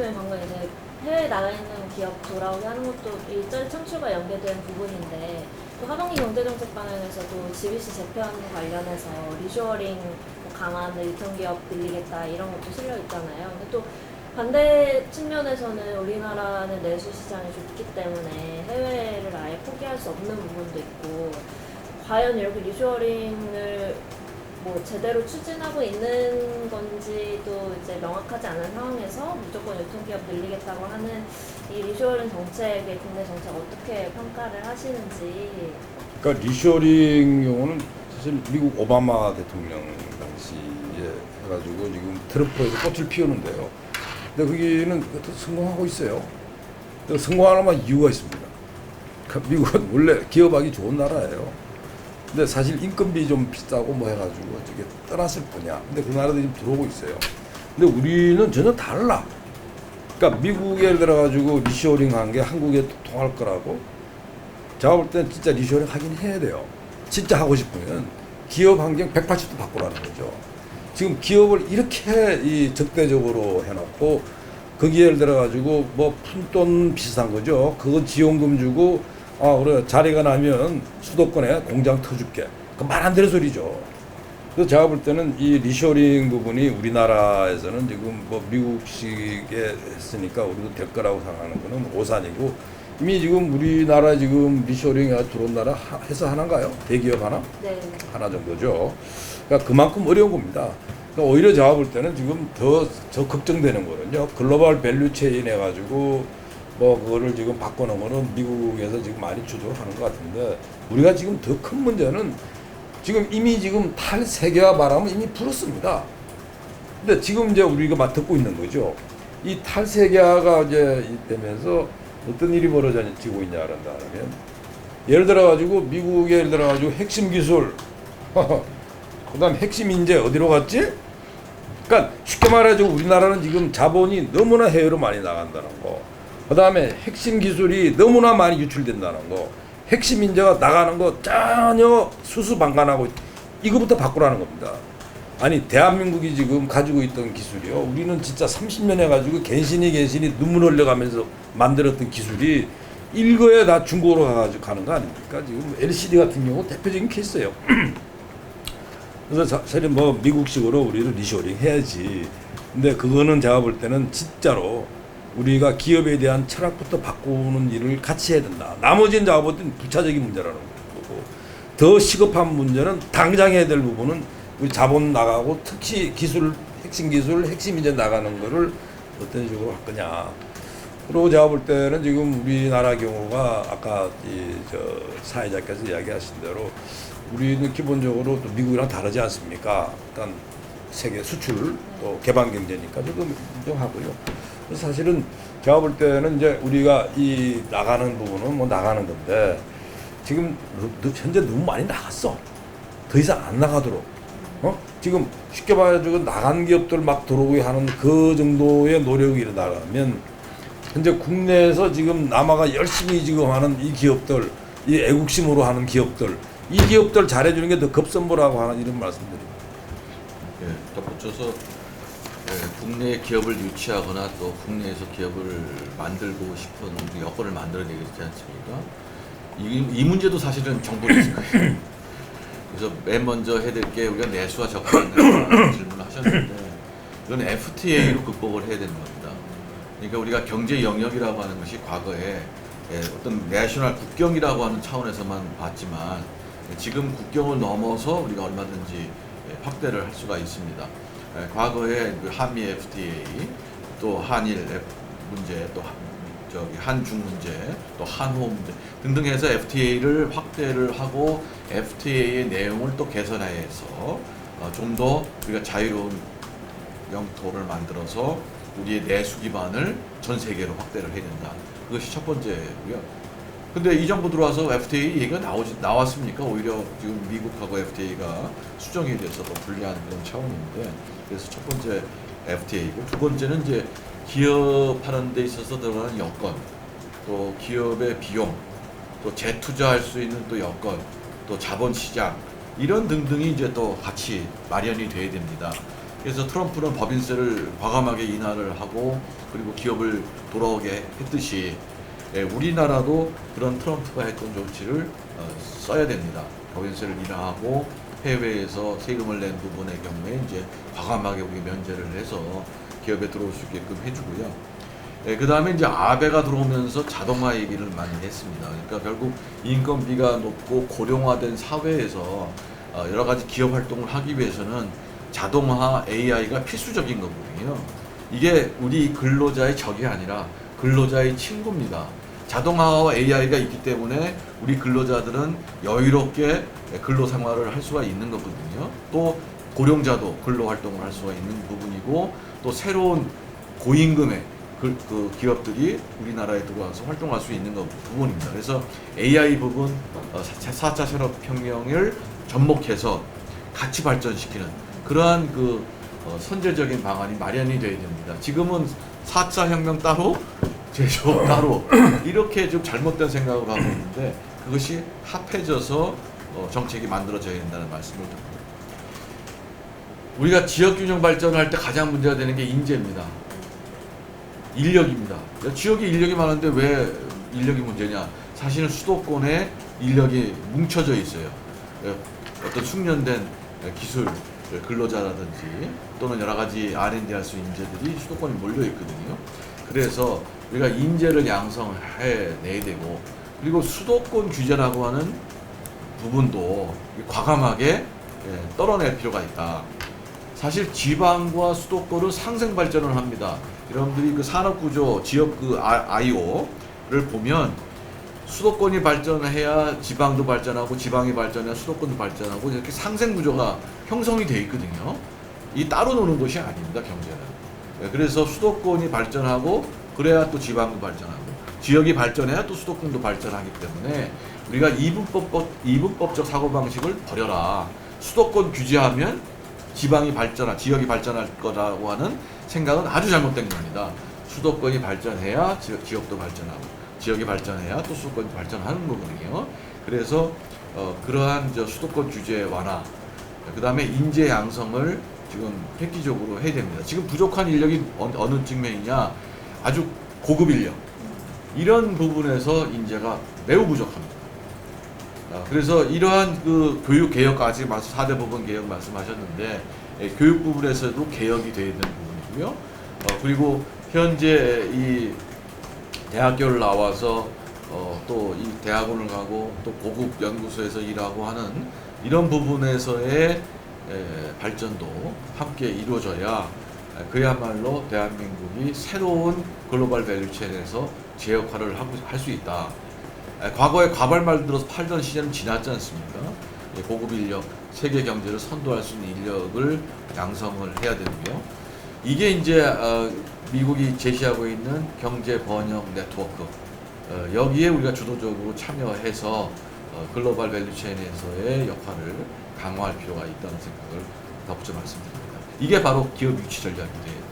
대표님 방금 이제 해외에 나가 있는 기업 돌아오게 하는 것도 일자리 창출과 연계된 부분인데 또 하반기 경제정책 방향에서도 GBC 재편 관련해서 리쇼어링 뭐 강화나 유통기업 늘리겠다 이런 것도 실려 있잖아요. 근데 또 반대 측면에서는 우리나라는 내수 시장이 좁기 때문에 해외를 아예 포기할 수 없는 부분도 있고 과연 이렇게 리쇼어링을 뭐 제대로 추진하고 있는 건지도 이제 명확하지 않은 상황에서 무조건 유통기업 늘리겠다고 하는 이 리쇼어링 정책의 국내 정책 어떻게 평가를 하시는지 그러니까 리쇼링 경우는 사실 미국 오바마 대통령 당시에 해가지고 지금 트럼프에서 꽃을 피우는데요. 근데 거기는 성공하고 있어요. 만 이유가 있습니다. 그 미국은 원래 기업하기 좋은 나라예요. 근데 사실 인건비 좀 비싸고 뭐 해가지고 저게 떠났을 뿐이야. 근데 그 나라들이 지금 들어오고 있어요. 근데 우리는 전혀 달라. 그러니까 미국에 예를 들어가지고 리쇼링 한 게 한국에 통할 거라고 제가 볼땐 진짜 리쇼링 하긴 해야 돼요. 진짜 하고 싶으면 기업 환경 180도 바꾸라는 거죠. 지금 기업을 이렇게 이 적대적으로 해놓고 거기에 예를 들어가지고 뭐 푼돈 비슷한 거죠. 그거 지원금 주고 아 그래 자리가 나면 수도권에 공장 터줄게. 그 말 안 되는 소리죠. 그래서 제가 볼 때는 이 리쇼링 부분이 우리나라에서는 지금 뭐 미국식에 했으니까 우리도 될 거라고 생각하는 거는 오산이고 이미 지금 우리나라 지금 리쇼링 들어온 나라 하- 해서 하나인가요? 대기업 하나? 네. 하나 정도죠. 그러니까 그만큼 어려운 겁니다. 그러니까 오히려 제가 볼 때는 지금 더, 더 걱정되는 거는요. 글로벌 밸류 체인 해가지고 뭐 그거를 지금 바꾸는 거는 미국에서 지금 많이 주도를 하는 것 같은데 우리가 지금 더 큰 문제는 지금 이미 지금 탈세계화 바람은 이미 불었습니다. 근데 지금 이제 우리가 맡듣고 있는 거죠. 이 탈세계화가 이제 되면서 어떤 일이 벌어지고 있냐 하면 예를 들어 가지고 미국에 예를 들어 가지고 핵심 기술 그다음 핵심 인재 어디로 갔지? 그러니까 쉽게 말해가지고 우리나라는 지금 자본이 너무나 해외로 많이 나간다는 거. 그 다음에 핵심 기술이 너무나 많이 유출된다는 거. 핵심 인재가 나가는 거 전혀 수수방관하고 이거부터 바꾸라는 겁니다. 아니 대한민국이 지금 가지고 있던 기술이요. 우리는 진짜 30년 해가지고 갱신이 갱신이 눈물 흘려가면서 만들었던 기술이 일거에 다 중국으로 가가지고 가는 거 아닙니까? 지금 LCD 같은 경우 대표적인 케이스예요. 그래서 자- 사실 뭐 미국식으로 우리는 리쇼링 해야지. 근데 그거는 제가 볼 때는 진짜로 우리가 기업에 대한 철학부터 바꾸는 일을 같이 해야 된다. 나머지는 제가 볼 부차적인 문제라는 거고 더 시급한 문제는 당장 해야 될 부분은 우리 자본 나가고 특히 기술 핵심 기술 핵심 인재 나가는 거를 어떤 식으로 할 거냐. 그리고 제가 볼 때는 지금 우리나라 경우가 아까 이 저 사회자께서 이야기하신 대로 우리는 기본적으로 또 미국이랑 다르지 않습니까? 일단 세계 수출 또 개방 경제니까 조금 인정하고요. 사실은 제가 볼 때는 이제 우리가 이 나가는 부분은 뭐 나가는 건데 지금 현재 너무 많이 나갔어. 더 이상 안 나가도록. 어? 지금 쉽게 말해가지고 나간 기업들 막 들어오게 하는 그 정도의 노력이 일어나면 현재 국내에서 지금 남아가 열심히 지금 하는 이 기업들, 이 애국심으로 하는 기업들, 이 기업들 잘해주는 게 더 급선무라고 하는 이런 말씀드립니다. 예, 덧붙여서 예, 국내 기업을 유치하거나 또 국내에서 기업을 만들고 싶은 그 여건을 만들어내겠지 않습니까? 이, 이 문제도 사실은 정부 리스크예요. 그래서 맨 먼저 해야 될 게 우리가 내수와 접근이라는 질문을 하셨는데 이건 FTA로 극복을 해야 되는 겁니다. 그러니까 우리가 경제 영역이라고 하는 것이 과거에 예, 어떤 내셔널 국경이라고 하는 차원에서만 봤지만 지금 국경을 넘어서 우리가 얼마든지 예, 확대를 할 수가 있습니다. 예, 과거에 그 한미 FTA, 또 한일 문제, 또 한, 저기 한중 문제, 또 한호 문제 등등 해서 FTA를 확대를 하고 FTA의 내용을 또 개선해서 어, 좀더 우리가 자유로운 영토를 만들어서 우리의 내수 기반을 전 세계로 확대를 해야 된다. 그것이 첫 번째고요. 근데 이 정부 들어와서 FTA 얘기가 나오지 나왔습니까? 오히려 지금 미국하고 FTA가 수정이 돼서 더 불리한 그런 차원인데 그래서 첫 번째 FTA고 두 번째는 이제 기업하는 데 있어서 들어가는 여건, 또 기업의 비용, 또 재투자할 수 있는 또 여건, 또 자본 시장 이런 등등이 이제 또 같이 마련이 돼야 됩니다. 그래서 트럼프는 법인세를 과감하게 인하를 하고 그리고 기업을 돌아오게 했듯이 예, 우리나라도 그런 트럼프 가 했던 조치를 어, 써야 됩니다. 법인세를 인하하고 해외에서 세금을 낸 부분의 경우에 이제 과감하게 우리 면제를 해서 기업에 들어올 수 있게끔 해주고요. 예, 그 다음에 이제 아베가 들어오면서 자동화 얘기를 많이 했습니다. 그러니까 결국 인건비가 높고 고령화된 사회에서 어, 여러 가지 기업 활동을 하기 위해서는 자동화 AI가 필수적인 거거든요. 이게 우리 근로자의 적이 아니라 근로자의 친구입니다. 자동화와 AI가 있기 때문에 우리 근로자들은 여유롭게 근로 생활을 할 수가 있는 거거든요. 또 고령자도 근로 활동을 할 수가 있는 부분이고 또 새로운 고임금의 그, 그 기업들이 우리나라에 들어와서 활동할 수 있는 거 부분입니다. 그래서 AI 부분 어, 4차 산업혁명을 접목해서 같이 발전시키는 그러한 그 어, 선제적인 방안이 마련이 돼야 됩니다. 지금은 4차 혁명 따로 제조업 따로 이렇게 좀 잘못된 생각을 하고 있는데 그것이 합해져서 어, 정책이 만들어져야 된다는 말씀을 드립니다. 우리가 지역 균형 발전할 때 가장 문제가 되는 게 인재입니다. 인력입니다. 지역에 인력이 많은데 왜 인력이 문제냐? 사실은 수도권에 인력이 뭉쳐져 있어요. 예, 어떤 숙련된 기술 근로자라든지 또는 여러 가지 R&D 할수 있는 인재들이 수도권에 몰려 있거든요. 그래서 우리가 인재를 양성해 내야 되고 그리고 수도권 규제라고 하는 부분도 과감하게 예, 떨어낼 필요가 있다. 사실 지방과 수도권은 상생 발전을 합니다. 여러분들이 그 산업 구조, 지역 그 IO를 보면 수도권이 발전해야 지방도 발전하고 지방이 발전해야 수도권도 발전하고 이렇게 상생 구조가 형성이 돼 있거든요. 이 따로 노는 것이 아닙니다, 경제는. 네, 그래서 수도권이 발전하고 그래야 또 지방도 발전하고 지역이 발전해야 또 수도권도 발전하기 때문에 우리가 이분법 이분법적 사고 방식을 버려라. 수도권 규제하면 지방이 발전할 지역이 발전할 거라고 하는 생각은 아주 잘못된 겁니다. 수도권이 발전해야 지역, 지역 도 발전하고 지역이 발전해야 또 수도권이 발전하는 거거든요. 그래서 어, 그러한 저 수도권 규제 완화, 그 다음에 인재 양성을 지금 획기적으로 해야 됩니다. 지금 부족한 인력이 어느, 어느 측면이냐? 아주 고급 인력. 이런 부분에서 인재가 매우 부족합니다. 아, 그래서 이러한 그 교육 개혁까지 말씀 4대 부분 개혁 말씀하셨는데 예, 교육 부분에서도 개혁이 돼야 되는 부분이고요. 어, 그리고 현재 이 대학교를 나와서 어, 또 이 대학원을 가고 또 고급 연구소에서 일하고 하는 이런 부분에서의 에, 발전도 함께 이루어져야 에, 그야말로 대한민국이 새로운 글로벌 밸류체인에서 제 역할을 할 수 있다. 에, 과거에 과발말 들어서 팔던 시절은 지났지 않습니까? 예, 고급 인력, 세계 경제를 선도할 수 있는 인력을 양성을 해야 되고요. 이게 이제 어, 미국이 제시하고 있는 경제 번영 네트워크 어, 여기에 우리가 주도적으로 참여해서 어, 글로벌 밸류체인에서의 역할을 강화할 필요가 있다는 생각을 덧붙여 말씀드립니다. 이게 바로 기업 유치 돼요.